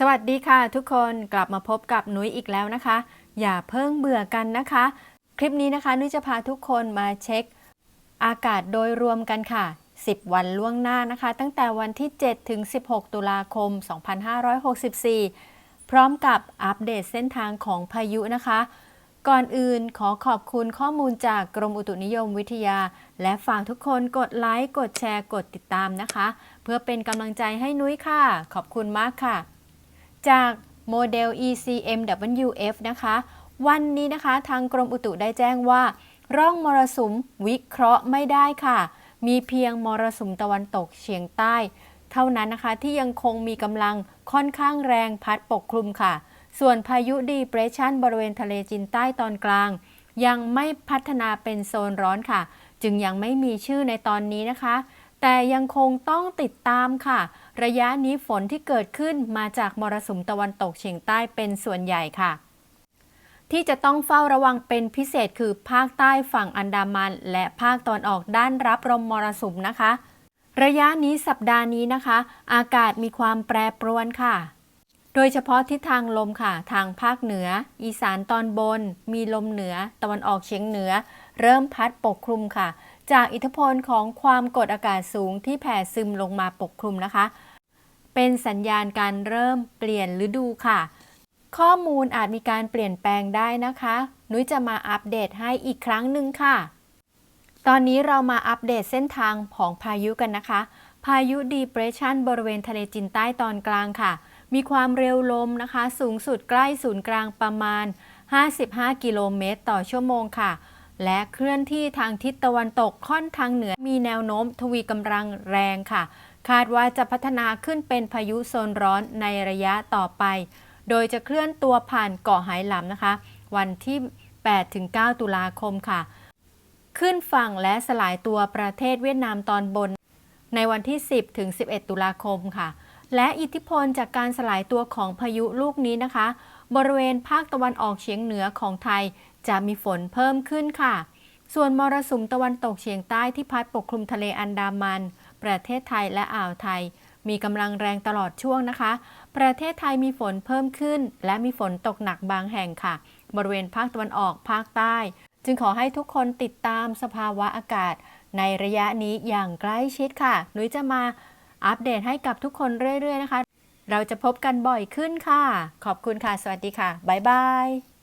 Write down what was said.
สวัสดีค่ะทุกคนกลับมาพบกับนุ้ยอีกแล้วนะคะ อย่าเพิ่งเบื่อกันนะคะ คลิปนี้นะคะนุ้ยจะพาทุกคนมาเช็ค อากาศโดยรวมกันค่ะ 10 วันล่วงหน้านะคะ ตั้งแต่วันที่ 7 ถึง 16 ตุลาคม 2564 พร้อมกับอัปเดตเส้นทางของพายุนะคะ ก่อนอื่นขอขอบคุณข้อมูลจากกรมอุตุนิยมวิทยา และฝากทุกคนกดไลค์กดแชร์กดติดตามนะคะ เพื่อเป็นกำลังใจให้นุ้ยค่ะ ขอบคุณมากค่ะ จากโมเดล ECMWF นะคะ วันนี้นะคะทางกรมอุตุได้แจ้งว่า ร่องมรสุมวิเคราะห์ไม่ได้ค่ะ มีเพียงมรสุมตะวันตกเฉียงใต้ เท่านั้นนะคะที่ยังคงมีกำลังค่อนข้างแรงพัดปกคลุมค่ะ ส่วนพายุดีเปรสชันบริเวณทะเลจีนใต้ตอนกลาง ยังไม่พัฒนาเป็นโซนร้อนค่ะ จึงยังไม่มีชื่อในตอนนี้นะคะ แต่ยังคงต้องติดตามค่ะ ระยะนี้ฝนที่เกิดขึ้นมาจากมรสุมตะวันตกเฉียงใต้เป็นส่วนใหญ่ค่ะ ที่จะต้องเฝ้าระวังเป็นพิเศษคือภาคใต้ฝั่งอันดามัน และภาคตอนออกด้านรับลมมรสุมนะคะ ระยะนี้สัปดาห์นี้นะคะ อากาศมีความแปรปรวนค่ะโดยเฉพาะทิศทางลมค่ะ ทางภาคเหนือ อีสานตอนบน มีลมเหนือ ตะวันออกเฉียงเหนือ เริ่มพัดปกคลุมค่ะ จากอิทธิพลของความกดอากาศสูงที่แผ่ซึมลงมาปกคลุมนะคะ เป็นสัญญาณการเริ่มเปลี่ยนฤดูค่ะ ข้อมูลอาจมีการเปลี่ยนแปลงได้นะคะ นุ้ยจะมาอัปเดตให้อีกครั้งหนึ่งค่ะ ตอนนี้เรามาอัปเดตเส้นทางของพายุกันนะคะ พายุดีเปรสชันบริเวณทะเลจีนใต้ตอนกลางค่ะ มีความเร็วลมนะคะ สูงสุดใกล้ศูนย์กลางประมาณ 55 กิโลเมตรต่อชั่วโมงค่ะ และเคลื่อนที่ทางทิศตะวันตกค่อนทางเหนือมีแนวโน้มทวีกำลังแรงค่ะ คาดว่าจะพัฒนาขึ้นเป็นพายุโซนร้อนในระยะต่อไป โดยจะเคลื่อนตัวผ่านเกาะไหหลำนะคะ วันที่8-9 ตุลาคมค่ะ ขึ้นฝั่งและสลายตัวประเทศเวียดนามตอนบน ในวันที่ 10ถึง11 ตุลาคมค่ะ และอิทธิพลจากการสลายตัวของพายุลูกนี้นะคะ บริเวณภาคตะวันออกเฉียงเหนือของไทย จะมีฝนเพิ่มขึ้นค่ะ ส่วนมรสุมตะวันตกเฉียงใต้ที่พัดปกคลุมทะเลอันดามัน ประเทศไทยและอ่าวไทย มีกำลังแรงตลอดช่วงนะคะ ประเทศไทยมีฝนเพิ่มขึ้น และมีฝนตกหนักบางแห่งค่ะ บริเวณภาคตะวันออกภาคใต้ จึงขอให้ทุกคนติดตามสภาวะอากาศ ในระยะนี้อย่างใกล้ชิดค่ะนุ้ยจะมาอัปเดตให้กับทุกคนเรื่อยๆนะคะ เราจะพบกันบ่อยขึ้นค่ะ ขอบคุณค่ะ สวัสดีค่ะ บ๊ายบาย